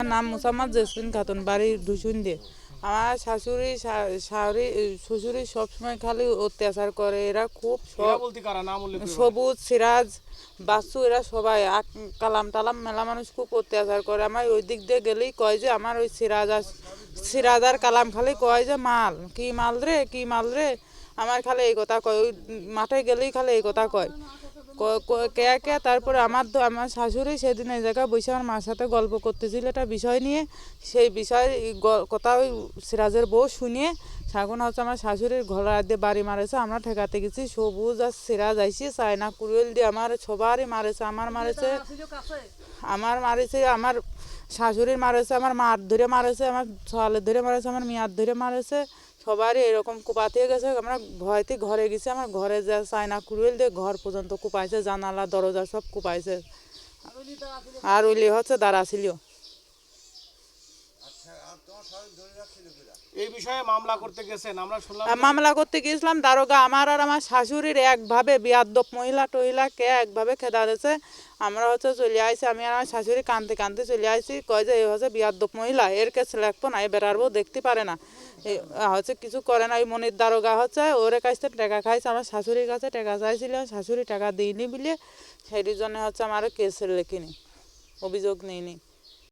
আমার নাম মুসাম্মদ জেসমিন খাতুন বাড়ি ধুসুন দিয়ে আমার শাশুড়ি শা- শাশুড়ি শ্বশুরি সবসময় খালি অত্যাচার করে এরা খুব? সবুজ সিরাজ বাসু এরা সবাই। কালাম টালাম মেলা মানুষ খুব অত্যাচার করে। আমার ওই দিক দিয়ে গেলেই কয় যে আমার ওই সিরাজ আর সিরাজ আর কালাম খালি কয় যে মাল। কি মাল রে কি মাল রে? আমার খালি এই কথা কয়। ওই মাঠে গেলেই খালি এই কথা কয়। ক- ক- কে কে, তারপরে আমার আমার শাশুড়ি সেদিন এই জায়গায় বসে আমার মার সাথে গল্প করতেছিল একটা বিষয় নিয়ে। সেই বিষয় কথা ওই সিরাজের বউ শুনিয়ে এখন হচ্ছে আমার শাশুড়ির ঘোড়া দিয়ে বাড়ি মারেছে, আমরা ঠেকাতে গেছি, সবুজ আর সিরাজ আইসি চায়না কুড়িল দিয়ে আমার সবারই মারেছে, আমার মারেছে আমার মারেছে, আমার শাশুড়ির মারেছে, আমার মার ধরে মারেছে, আমার ছোয়ালের ধরে মারেছে, আমার মেয়ার ধরে মারেছে। সবারই এরকম কোপাতে গেছে, আমরা ভয়তে ঘরে গেছি, আমার ঘরে যা চায়না কুড়ুয়েল দিয়ে ঘর পর্যন্ত কোপাইছে, জানালা, দরজা সব কোপাইছে। আর ওইলি হচ্ছে দাঁড়া ছিল এই বিষয়ে মামলা করতে গেছেন আমরা শুনলাম মামলা করতে গিয়েছিলাম দারোগা আমার আর আমার শাশুড়ির একভাবে বিয়াদ্দপ মহিলা টহিলা কে একভাবে খেদা দিয়েছে। আমরা হচ্ছে চলে আইছি আমি আর আমার শাশুড়ি কানতে কানতে চলে আইছি কয় যে এই হচ্ছে বিয়াদ্দপ মহিলা এর কাছে লাগবো না এ বেড়ারবো দেখতে পারে না। হচ্ছে কিছু করে না ওই মনির দারোগা হচ্ছে ওর কাছ থেকে টাকা খাইছে আমার শাশুড়ির কাছে টাকা চাইছিল শাশুড়ি টাকা দিইনি বলে সেই জন্য হচ্ছে আমার কেস লেখিনি অভিযোগ নিইনি।